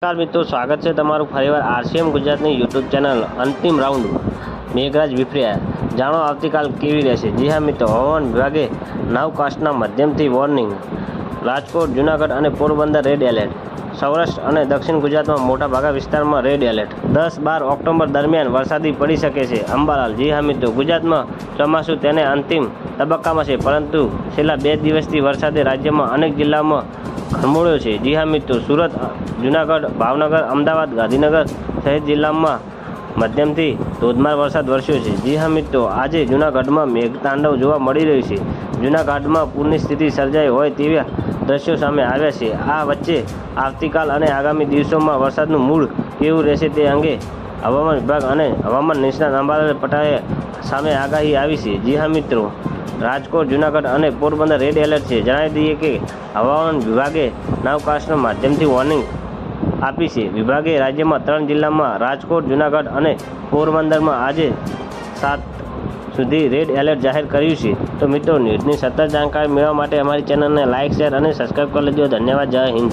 નમસ્કાર મિત્રો, સ્વાગત છે તમારું ફરીવાર આરસીએમ ગુજરાતની યુટ્યુબ ચેનલ અંતિમ રાઉન્ડ મેઘરાજ વિફર્યા જાણો આવતીકાલ કેવી રહેશે? જી હા મિત્રો, હવામાન વિભાગે નવકાસ્ટના માધ્યમથી વોર્નિંગ. રાજકોટ, જૂનાગઢ અને પોરબંદર રેડ એલર્ટ. સૌરાષ્ટ્ર અને દક્ષિણ ગુજરાતમાં મોટાભાગના વિસ્તારમાં રેડ એલર્ટ. દસ બાર ઓક્ટોબર દરમિયાન વરસાદી પડી શકે છે. અંબાલાલ, જી હા મિત્રો, ગુજરાતમાં ચોમાસું તેને અંતિમ તબક્કામાં છે, પરંતુ છેલ્લા બે દિવસથી વરસાદે રાજ્યમાં અનેક જિલ્લામાં ખમોળ્યો છે. જી હા મિત્રો, સુરત, જુનાગઢ, ભાવનગર, અમદાવાદ, ગાંધીનગર સહિત જિલ્લામાં મધ્યમથી ધોધમાર વરસાદ વરસ્યો છે. જી હા મિત્રો, આજે જૂનાગઢમાં મેઘતાંડવ જોવા મળી રહ્યું છે. જૂનાગઢમાં પૂરની સ્થિતિ સર્જાઈ હોય તેવા દ્રશ્યો સામે આવ્યા છે. આ વચ્ચે આવતીકાલ અને આગામી દિવસોમાં વરસાદનું મૂળ કેવું રહેશે તે અંગે હવામાન વિભાગ અને હવામાન નિષ્ણાત અંબાલાલ પટાએ સામે આગાહી આવી છે. જી હા, મિત્રો. રાજકોટ, જૂનાગઢ અને પોરબંદર રેડ એલર્ટ છે. જણાવી દઈએ કે હવામાન વિભાગે નવકાસ્ટના માધ્યમથી વોર્નિંગ આપી છે. વિભાગે રાજ્યમાં ત્રણ જિલ્લામાં રાજકોટ, જૂનાગઢ અને પોરબંદરમાં આજે સાત સુધી રેડ એલર્ટ જાહેર કર્યું છે. તો મિત્રો, ન્યૂઝની સતત જાણકારી મેળવવા માટે અમારી ચેનલને લાઇક શેર અને સબસ્ક્રાઈબ કરી લેજો. ધન્યવાદ. જય હિન્દ.